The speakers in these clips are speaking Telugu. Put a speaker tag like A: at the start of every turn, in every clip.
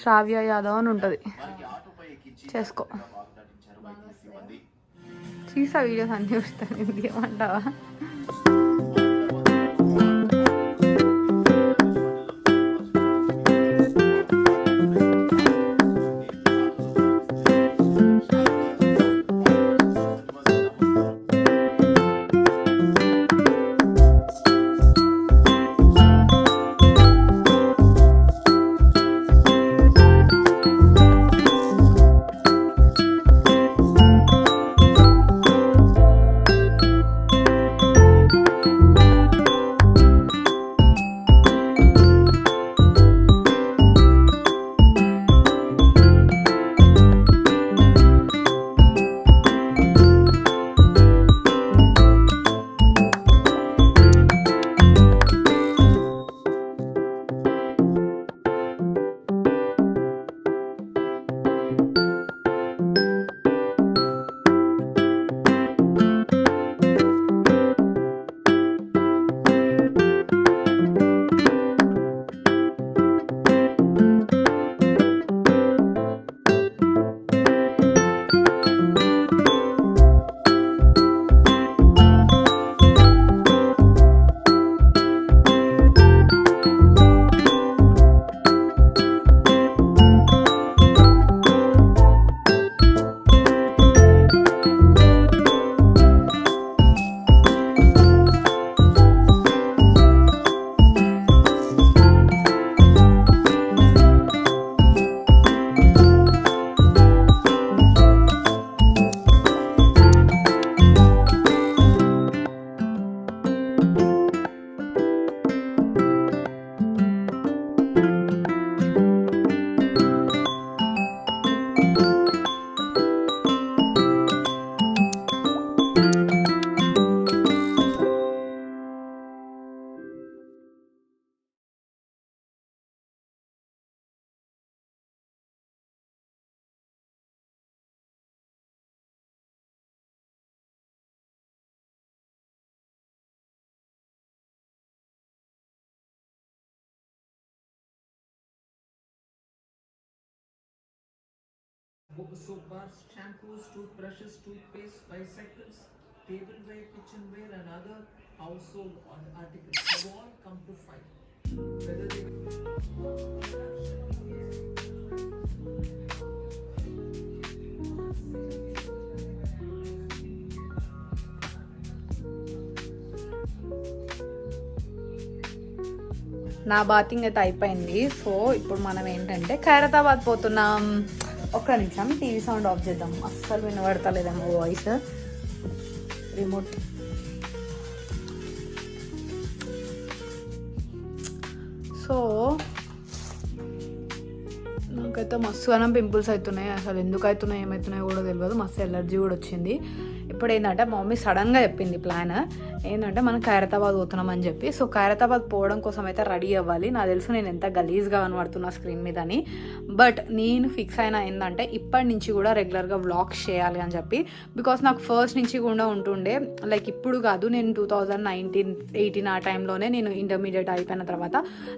A: శ్రావ్య యాదవ్ అని ఉంటుంది. చేసుకో. చూసా వీడియోస్ అన్నీ చూస్తాను ఇది ఏమంటావా
B: soap bars, shampoos, toothbrushes, toothpaste, bicycles, tableware, kitchenware, and other household articles have all come to fight. Whether they
A: నా బాతింగ్ అయితే అయిపోయింది సో ఇప్పుడు మనం ఏంటంటే ఖైరతాబాద్ పోతున్నాం ఒక్క నిమిషం టీవీ సౌండ్ ఆఫ్ చేద్దాం. అస్సలు వినబడతలేదేమో వాయిస్. రిమోట్. నాకైతే పింపుల్స్ అవుతున్నాయి అసలు ఎందుకు అవుతున్నాయి ఏమవుతున్నాయో కూడా తెలియదు. మస్తు ఎలర్జీ కూడా వచ్చింది. ఇప్పుడు ఏంటంటే మా మమ్మీ సడన్గా చెప్పింది ప్లాన్. ఏంటంటే మనం ఖైరతాబాద్ పోతున్నాం అని చెప్పి. సో ఖైరతాబాద్ పోవడం కోసం అయితే రెడీ అవ్వాలి. నాకు తెలుసు నేను ఎంత గలీజ్గా కనబడుతున్నా స్క్రీన్ మీద అని. బట్ నేను ఫిక్స్ అయిన ఏంటంటే ఇప్పటి నుంచి కూడా రెగ్యులర్గా వ్లాగ్స్ చేయాలి అని చెప్పి. బికాస్ నాకు ఫస్ట్ నుంచి కూడా ఉంటుండే. లైక్ ఇప్పుడు కాదు నేను టూ థౌజండ్ నైన్టీన్ ఎయిటీన్ ఆ టైంలోనే నేను ఇంటర్మీడియట్ అయిపోయిన తర్వాత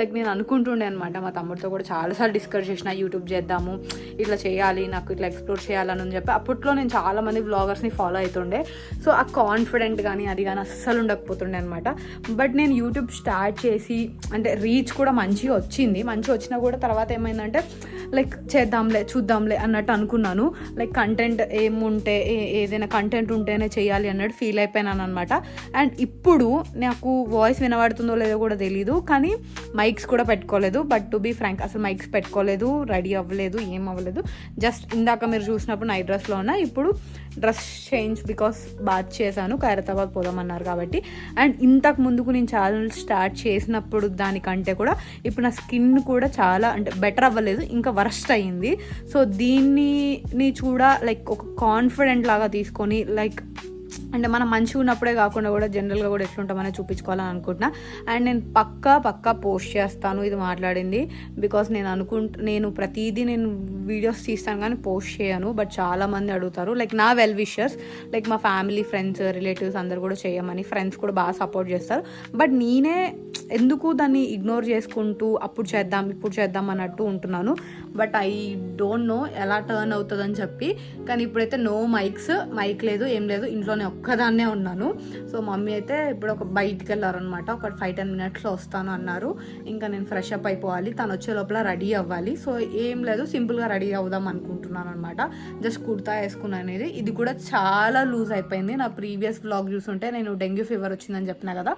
A: లైక్ నేను అనుకుంటుండే అనమాట మా తమ్ముడితో కూడా చాలాసార్లు డిస్కస్ చేసిన యూట్యూబ్ చేద్దాము ఇట్లా చేయాలి నాకు ఇట్లా ఎక్స్ప్లోర్ చేయాలని అని చెప్పి. అప్పట్లో నేను చాలా మంది వ్లాగర్స్ని ఫాలో అవుతుండే సో ఆ కాన్ఫిడెంట్ కానీ అది కానీ అస్సలు ఉండకపోతుండే అనమాట బట్ నేను యూట్యూబ్ స్టార్ట్ చేసి అంటే రీచ్ కూడా మంచిగా వచ్చింది. మంచిగా వచ్చినా కూడా తర్వాత ఏమైందంటే లైక్ చేద్దాంలే చూద్దాంలే అన్నట్టు అనుకున్నాను. లైక్ కంటెంట్ ఏముంటే ఏ- ఏదైనా కంటెంట్ ఉంటేనే చేయాలి అన్నట్టు ఫీల్ అయిపోయినాను అనమాట అండ్ ఇప్పుడు నాకు వాయిస్ వినబడుతుందో లేదో కూడా తెలీదు కానీ మైక్స్ కూడా పెట్టుకోలేదు. బట్ టు బీ ఫ్రాంక్ అసలు మైక్స్ పెట్టుకోలేదు రెడీ అవ్వలేదు ఏం అవ్వలేదు. జస్ట్ ఇందాక మీరు చూసినప్పుడు నైట్ డ్రెస్లో ఉన్నా ఇప్పుడు డ్రెస్ చేంజ్ బికాస్ బాత్ చేశాను ఖైరతాబాద్ పోదామన్నారు కాబట్టి. అండ్ ఇంతకు ముందుకు నేను ఛానల్ స్టార్ట్ చేసినప్పుడు దానికంటే కూడా ఇప్పుడు నా స్కిన్ కూడా చాలా అంటే బెటర్ అవ్వలేదు. ఇంకా వర్స్ట్ అయ్యింది. సో దీన్ని ని చూడ లైక్ ఒక కాన్ఫిడెంట్ లాగా తీసుకొని లైక్ అంటే మనం మంచిగా ఉన్నప్పుడే కాకుండా కూడా జనరల్గా కూడా ఎట్లుంటామనే చూపించుకోవాలని అనుకుంటున్నా. అండ్ నేను పక్కా పక్కా పోస్ట్ చేస్తాను ఇది మాట్లాడింది. బికాస్ నేను అనుకుంటు నేను ప్రతిదీ నేను వీడియోస్ తీస్తాను కానీ పోస్ట్ చేయను. బట్ చాలా మంది అడుగుతారు. లైక్ నా వెల్ విషర్స్ లైక్ మా ఫ్యామిలీ ఫ్రెండ్స్ రిలేటివ్స్ అందరు కూడా చేయమని ఫ్రెండ్స్ కూడా బాగా సపోర్ట్ చేస్తారు. బట్ నేనే ఎందుకు దాన్ని ఇగ్నోర్ చేసుకుంటూ అప్పుడు చేద్దాం ఇప్పుడు చేద్దాం అన్నట్టు ఉంటున్నాను. బట్ ఐ డోంట్ నో ఎలా టర్న్ అవుతుందని చెప్పి. కానీ ఇప్పుడైతే నో మైక్స్ మైక్ లేదు ఏం లేదు. ఇంట్లోనే ఒక్కదాన్నే ఉన్నాను. సో మమ్మీ అయితే ఇప్పుడు ఒక బయటికి వెళ్ళారనమాట ఒక ఫైవ్ టెన్ మినిట్స్లో వస్తాను అన్నారు. ఇంకా నేను ఫ్రెష్ అప్ అయిపోవాలి. తను వచ్చే లోపల రెడీ అవ్వాలి. సో ఏం లేదు సింపుల్గా రెడీ అవుదాం అనుకుంటున్నాను అనమాట జస్ట్ కుర్తా వేసుకున్నాను అనేది. ఇది కూడా చాలా లూజ్ అయిపోయింది. నా ప్రీవియస్ బ్లాగ్ చూసుంటే నేను డెంగ్యూ ఫీవర్ వచ్చిందని చెప్పిన కదా.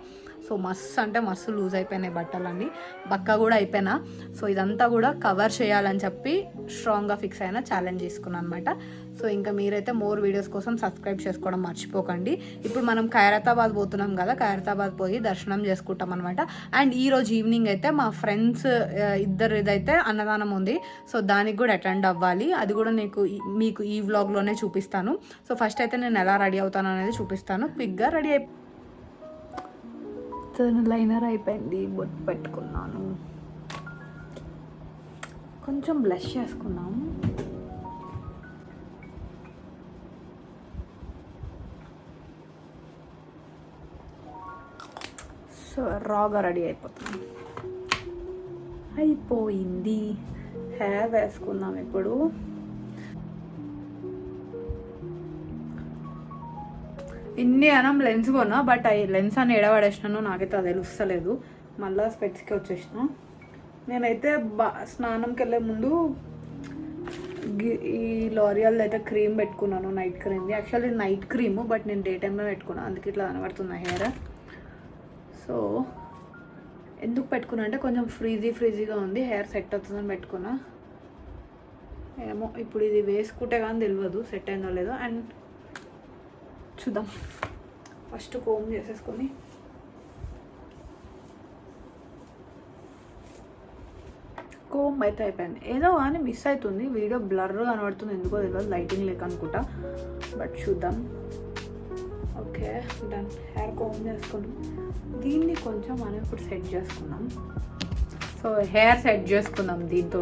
A: సో మస్తు అంటే మస్తు లూజ్ అయిపోయినాయి బట్టలన్నీ. బక్క కూడా అయిపోయినా. సో ఇదంతా కూడా కవర్ చేయాలని చెప్పి స్ట్రాంగ్గా ఫిక్స్ అయిన ఛాలెంజ్ తీసుకున్నాను అనమాట సో ఇంకా మీరైతే మోర్ వీడియోస్ కోసం సబ్స్క్రైబ్ చేసుకోవడం మర్చిపోకండి. ఇప్పుడు మనం ఖైరతాబాద్ పోతున్నాం కదా ఖైరతాబాద్ పోయి దర్శనం చేసుకుంటాం అనమాట అండ్ ఈ రోజు ఈవినింగ్ అయితే మా ఫ్రెండ్స్ ఇద్దరు ఇదైతే అన్నదానం ఉంది. సో దానికి కూడా అటెండ్ అవ్వాలి. అది కూడా నీకు మీకు ఈ వ్లాగ్లోనే చూపిస్తాను. సో ఫస్ట్ అయితే నేను ఎలా రెడీ అవుతాను అనేది చూపిస్తాను. క్విక్గా రెడీ అయి లైనర్ అయిపోయింది బొట్టు పెట్టుకున్నాను. కొంచెం బ్లష్ చేసుకున్నాం సో రాగా రెడీ అయిపోతుంది. అయిపోయింది. హెయిర్ వేసుకుందాం ఇప్పుడు. ఇన్ని అనం లెన్స్ కొన్నా బట్ ఈ లెన్స్ అని ఎడబడేసినాను నాకైతే అది తెలుస్తలేదు. మళ్ళీ స్పెట్స్కి వచ్చేసిన. నేనైతే బా స్నానంకి వెళ్ళే ముందు ఈ లారియల్ అయితే క్రీమ్ పెట్టుకున్నాను night cream. Actually night cream but నేను డే టైంలో పెట్టుకున్నాను అందుకే ఇట్లా కనబడుతుంది హెయిర్. సో ఎందుకు పెట్టుకున్నా అంటే కొంచెం ఫ్రీజీ ఫ్రీజీగా ఉంది హెయిర్ సెట్ అవుతుందని పెట్టుకున్నా. ఏమో ఇప్పుడు ఇది వేసుకుంటే కానీ తెలియదు సెట్ అయిందో లేదో. అండ్ చూద్దాం. ఫస్ట్ కోమ్ చేసేసుకొని కోమ్ అయితే అయిపోయింది. ఏదో కానీ మిస్ అవుతుంది వీడియో బ్లర్ కనబడుతుంది. ఎందుకో తెలియదు. లైటింగ్ లేక అనుకుంటా బట్ చూద్దాం. ఓకే డన్ హెయిర్ కోమ్ చేసుకున్నాం. దీన్ని కొంచెం మనం ఇప్పుడు సెట్ చేసుకున్నాం. సో హెయిర్ సెట్ చేసుకుందాం దీంతో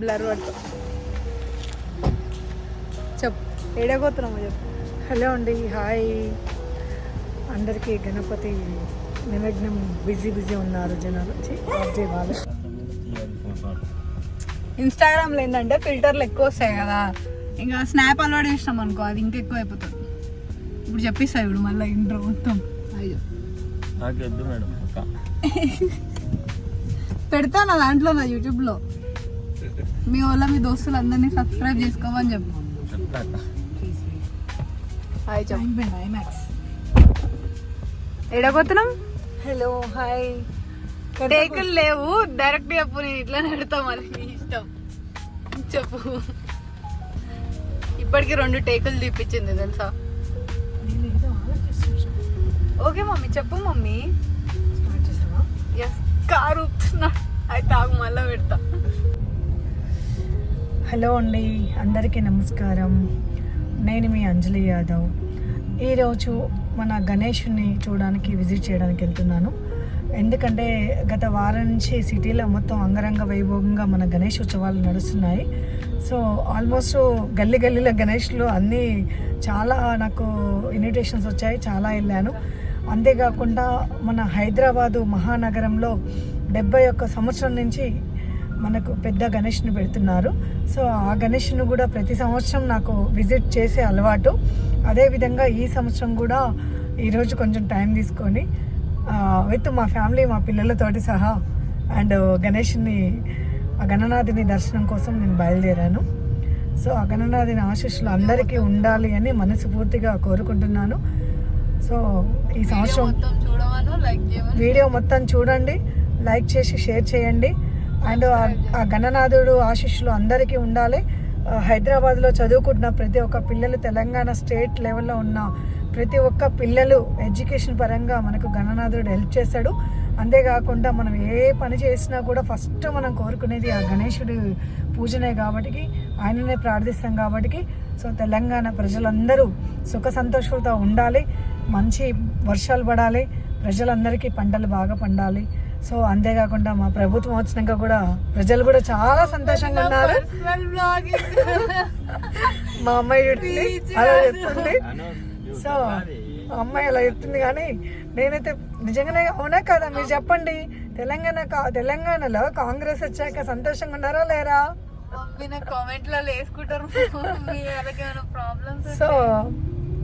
A: బ్లర్ పడుతుంది చెప్పు. ఏడగోతున్నామో చెప్పు.
C: హలో అండి హాయ్. అందరికీ గణపతి నిమగ్నం బిజీ బిజీ ఉన్నారు జనాలు. వాళ్ళు.
A: ఇన్స్టాగ్రామ్లో ఏంటంటే ఫిల్టర్లు ఎక్కువ వస్తాయి కదా. ఇంకా స్నాప్ అలవాటు చేసినాం అనుకో అది ఇంకా ఎక్కువ అయిపోతుంది. ఇప్పుడు చెప్పిస్తాయి ఇప్పుడు మళ్ళీ ఇంట్రో మొత్తం. అయ్యో.
D: నాకొద్దు మేడం అక్క
A: పెడతా నా దాంట్లో నా యూట్యూబ్లో? మీ వాళ్ళ మీ దోస్తులు అందరినీ సబ్స్క్రైబ్ చేసుకోమని చెప్పు. హాయ్ చెప్పు. ఎడగొత్తున్నాం
C: హలో హాయ్
A: టేకులు లేవు. డైరెక్ట్ చెప్పు నేను ఇట్లా పెడతా మరి. నీ ఇష్టం. చెప్పు. ఇప్పటికి రెండు టేకులు తీపిచ్చింది తెలుసా? Okay mummy. చెప్పు మమ్మీ. ఎస్ కారు ఊపుతున్నా. అయితే ఆగు మళ్ళీ పెడతా.
C: హలో అండి అందరికీ నమస్కారం. నేను మీ అంజలి యాదవ్. ఈరోజు మన గణేషుని చూడడానికి విజిట్ చేయడానికి వెళ్తున్నాను. ఎందుకంటే గత వారం నుంచి సిటీలో మొత్తం అంగరంగ వైభవంగా మన గణేష్ ఉత్సవాలు నడుస్తున్నాయి. సో ఆల్మోస్ట్ గల్లి గల్లీలో గణేష్లు అన్నీ చాలా నాకు ఇన్విటేషన్స్ వచ్చాయి చాలా వెళ్ళాను. అంతేకాకుండా మన హైదరాబాదు మహానగరంలో డెబ్బై ఒక్క సంవత్సరం నుంచి మనకు పెద్ద గణేష్ని పెడుతున్నారు. సో ఆ గణేష్ను కూడా ప్రతి సంవత్సరం నాకు విజిట్ చేసే అలవాటు. అదేవిధంగా ఈ సంవత్సరం కూడా ఈరోజు కొంచెం టైం తీసుకొని విత్ మా ఫ్యామిలీ మా పిల్లలతోటి సహా అండ్ గణేష్ని ఆ గణనాథుని దర్శనం కోసం నేను బయలుదేరాను. సో ఆ గణనాథుని ఆశీస్సులు అందరికీ ఉండాలి అని మనస్ఫూర్తిగా కోరుకుంటున్నాను. సో ఈ సంవత్సరం వీడియో మొత్తం చూడండి లైక్ చేసి షేర్ చేయండి. అండ్ ఆ- గణనాథుడు ఆశీస్సులు అందరికీ ఉండాలి. హైదరాబాద్లో చదువుకుంటున్న ప్రతి ఒక్క పిల్లలు తెలంగాణ స్టేట్ లెవెల్లో ఉన్న ప్రతి ఒక్క పిల్లలు ఎడ్యుకేషన్ పరంగా మనకు గణనాథుడు హెల్ప్ చేస్తాడు. అంతేకాకుండా మనం ఏ పని చేసినా కూడా ఫస్ట్ మనం కోరుకునేది ఆ గణేశుడి పూజనే కాబట్టి ఆయననే ప్రార్థిస్తాం కాబట్టి సో తెలంగాణ ప్రజలందరూ సుఖ సంతోషాలతో ఉండాలి. మంచి వర్షాలు పడాలి. ప్రజలందరికీ పంటలు బాగా పండాలి. సో అంతేకాకుండా మా ప్రభుత్వం వచ్చినాక కూడా ప్రజలు కూడా చాలా సంతోషంగా ఉన్నారు. మా అమ్మాయి చెప్తుంది అలా చెప్తుంది. సో మా అమ్మాయి అలా చెప్తుంది కానీ నేనైతే నిజంగానే అవునా కదా? మీరు చెప్పండి. తెలంగాణ కా- తెలంగాణలో కాంగ్రెస్ వచ్చాక సంతోషంగా ఉన్నారా లేరా? సో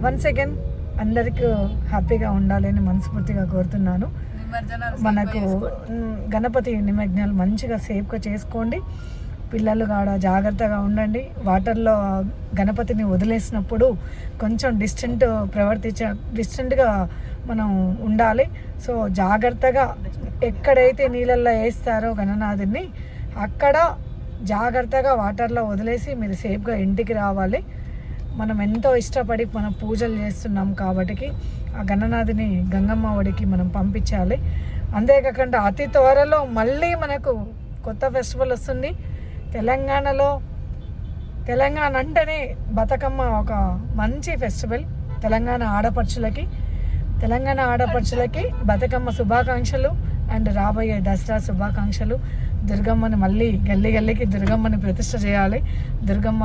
C: వన్స్ అగైన్ అందరికీ హ్యాపీగా ఉండాలని మనస్ఫూర్తిగా కోరుతున్నాను. మనకు గణపతి నిమజ్ఞాలు మంచిగా సేఫ్గా చేసుకోండి. పిల్లలు కాడ జాగ్రత్తగా ఉండండి. వాటర్లో గణపతిని వదిలేసినప్పుడు కొంచెం డిస్టెంట్ ప్రవర్తించ డిస్టెంట్గా మనం ఉండాలి. సో జాగ్రత్తగా ఎక్కడైతే నీళ్ళల్లో వేస్తారో గణనాథుని అక్కడ జాగ్రత్తగా వాటర్లో వదిలేసి మీరు సేఫ్గా ఇంటికి రావాలి. మనం ఎంతో ఇష్టపడి మనం పూజలు చేస్తున్నాం కాబట్టి ఆ గణనాథిని గంగమ్మ ఒడికి మనం పంపించాలి. అంతేకాకుండా అతి త్వరలో మళ్ళీ మనకు కొత్త ఫెస్టివల్ వస్తుంది. తెలంగాణలో తెలంగాణ అంటేనే బతుకమ్మ ఒక మంచి ఫెస్టివల్ తెలంగాణ ఆడపడుచులకి. తెలంగాణ ఆడపడుచులకి బతుకమ్మ శుభాకాంక్షలు అండ్ రాబోయే దసరా శుభాకాంక్షలు. దుర్గమ్మని మళ్ళీ గల్లీ గల్లీకి దుర్గమ్మని ప్రతిష్ట చేయాలి. దుర్గమ్మ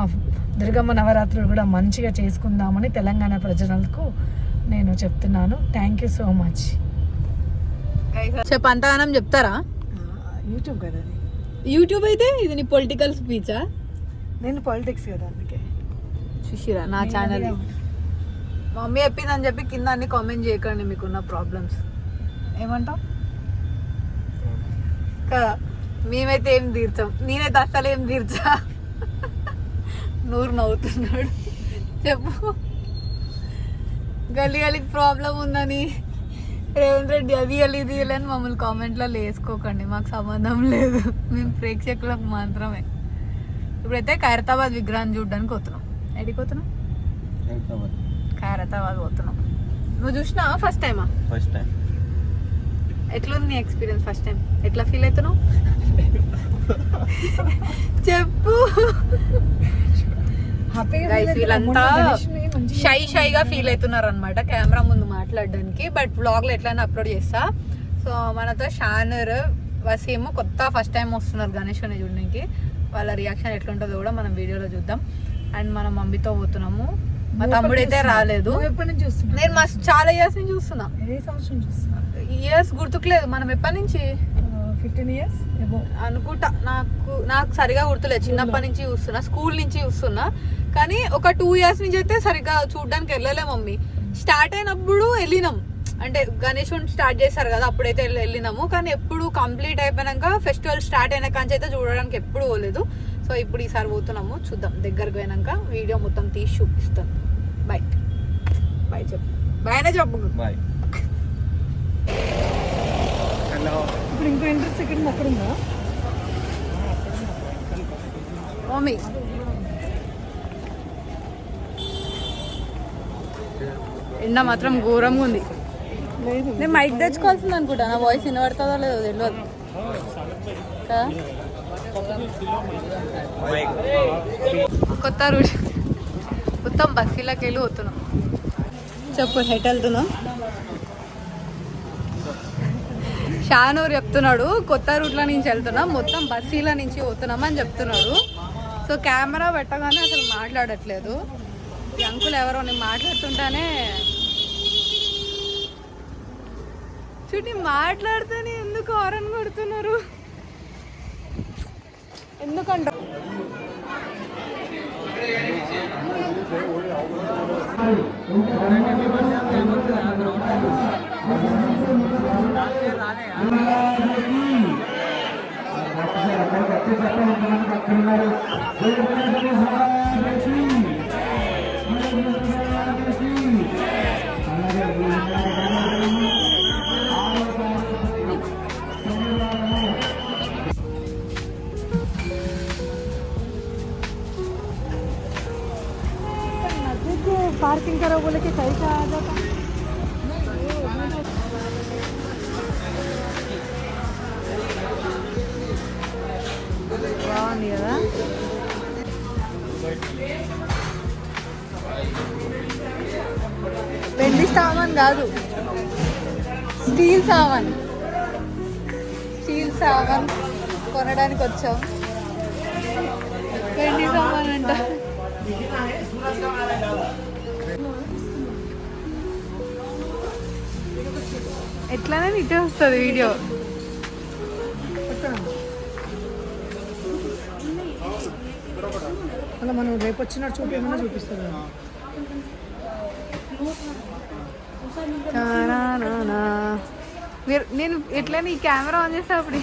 C: దుర్గమ్మ నవరాత్రులు కూడా మంచిగా చేసుకుందామని తెలంగాణ ప్రజలకు నేను చెప్తున్నాను. థ్యాంక్ యూ సో మచ్
A: చెప్ప అంతగానం చెప్తారా?
C: యూట్యూబ్ కదా
A: యూట్యూబ్ అయితే ఇది నీ పొలిటికల్ స్పీచా?
C: నేను పాలిటిక్స్ కదా అందుకే.
A: సుషిరా నా ఛానల్ మమ్మీ చెప్పిందని చెప్పి కింద అన్ని కామెంట్ చేయకండి మీకున్న ప్రాబ్లమ్స్ ఏమంటావు? కదా మేమైతే ఏం తీర్చాం? నేనైతే అస్సలు ఏం తీర్చా? నూరు నవ్వుతున్నాడు. చెప్పు. గల్లీ గలీకి ప్రాబ్లం ఉందని రేవంత్ రెడ్డి అది ఇవ్వాలి ఇది మమ్మల్ని కామెంట్లలో వేసుకోకండి. మాకు సంబంధం లేదు. మేము ప్రేక్షకులకు మాత్రమే. ఇప్పుడైతే ఖైరతాబాద్ విగ్రహాన్ని చూడడానికి పోతున్నాం. ఎడికి పోతున్నాం? ఖైరతాబాద్. పోతున్నాం. నువ్వు చూసినా ఫస్ట్ టైమా
D: ఫస్ట్ టైం
A: ఎట్లుంది నీ ఎక్స్పీరియన్స్ ఫస్ట్ టైం ఎట్లా ఫీల్ అవుతున్నావు? చెప్పు. వీళ్ళంతా షై షైగా ఫీల్ అవుతున్నారు అనమాట కెమెరా ముందు మాట్లాడడానికి. బట్ బ్లాగ్లో ఎట్లయినా అప్లోడ్ చేస్తా. సో మనతో షానర్ వసీము కొత్త ఫస్ట్ టైం వస్తున్నారు గణేష్ అని చూడడానికి. వాళ్ళ రియాక్షన్ ఎట్లుంటుందో కూడా మనం వీడియోలో చూద్దాం. అండ్ మన మమ్మీతో పోతున్నాము. మా తమ్ముడైతే రాలేదు.
C: ఎప్పటి నుంచి చూస్తున్నా
A: నేను మస్తు చాలా ఇయర్స్ నుంచి చూస్తున్నా. ఇయర్స్ గుర్తుకులేదు మనం ఎప్పటి నుంచి?
C: ఫిఫ్టీన్ ఇయర్స్
A: అనుకుంటా. నాకు నాకు సరిగా గుర్తులేదు. చిన్నప్పటి నుంచి చూస్తున్నా స్కూల్ నుంచి చూస్తున్నా. కానీ ఒక టూ ఇయర్స్ నుంచి అయితే సరిగ్గా చూడడానికి వెళ్ళలే మమ్మీ. స్టార్ట్ అయినప్పుడు వెళ్ళినాం. అంటే గణేష్ స్టార్ట్ చేశారు కదా అప్పుడైతే వెళ్ళి- వెళ్ళినాము. కానీ ఎప్పుడు కంప్లీట్ అయిపోయినాక ఫెస్టివల్ స్టార్ట్ అయిన కాంచి అయితే చూడడానికి ఎప్పుడు పోలేదు. సో ఇప్పుడు ఈసారి పోతున్నాము. చూద్దాం. దగ్గరకు పోయినాక వీడియో మొత్తం తీసి చూపిస్తాను. బాయ్ బాయ్ చెప్పు. బాయ్నే చెప్పు.
D: బాయ్ హలో
C: ఇప్పుడు ఇంకో ఇంట్రెస్ట్ సెకండ్ అక్కడ ఉందా?
A: మమ్మీ ఎండ మాత్రం ఘోరంగా ఉంది. నేను మైక్ తెచ్చుకోవాల్సింది అనుకుంటా. నా వాయిస్ వినబడుతుందో లేదో తెలియదు కొత్త రూట్. మొత్తం బస్సీలోకి వెళ్ళి పోతున్నాం. చెప్పు హెట్ వెళ్తున్నాం షానూర్ చెప్తున్నాడు కొత్త రూట్లో నుంచి వెళ్తున్నాం మొత్తం బస్సీల నుంచి పోతున్నాం అని చెప్తున్నాడు. సో కెమెరా పెట్టగానే అసలు మాట్లాడట్లేదు. అంకులు ఎవరో నేను మాట్లాడుతుంటానే. చూడండి మాట్లాడితేనే ఎందుకు హారన్ కొడుతున్నారు? ఎందుకంట? पार्किंग करो बोले कि कैसा कहा जाता। కాదు. స్టీల్ సామాన్. స్టీల్ సామాన్ కొనడానికి వచ్చాం. వెండి సామాన్ అంట. ఎట్లానే ఇటే వస్తుంది వీడియో.
C: అలా మనం రేపు వచ్చినట్టు చూపించమని చూపిస్తారు? కదా.
A: మీరు నేను ఎట్లా నీ కెమెరా ఆన్ చేస్తే అప్పుడు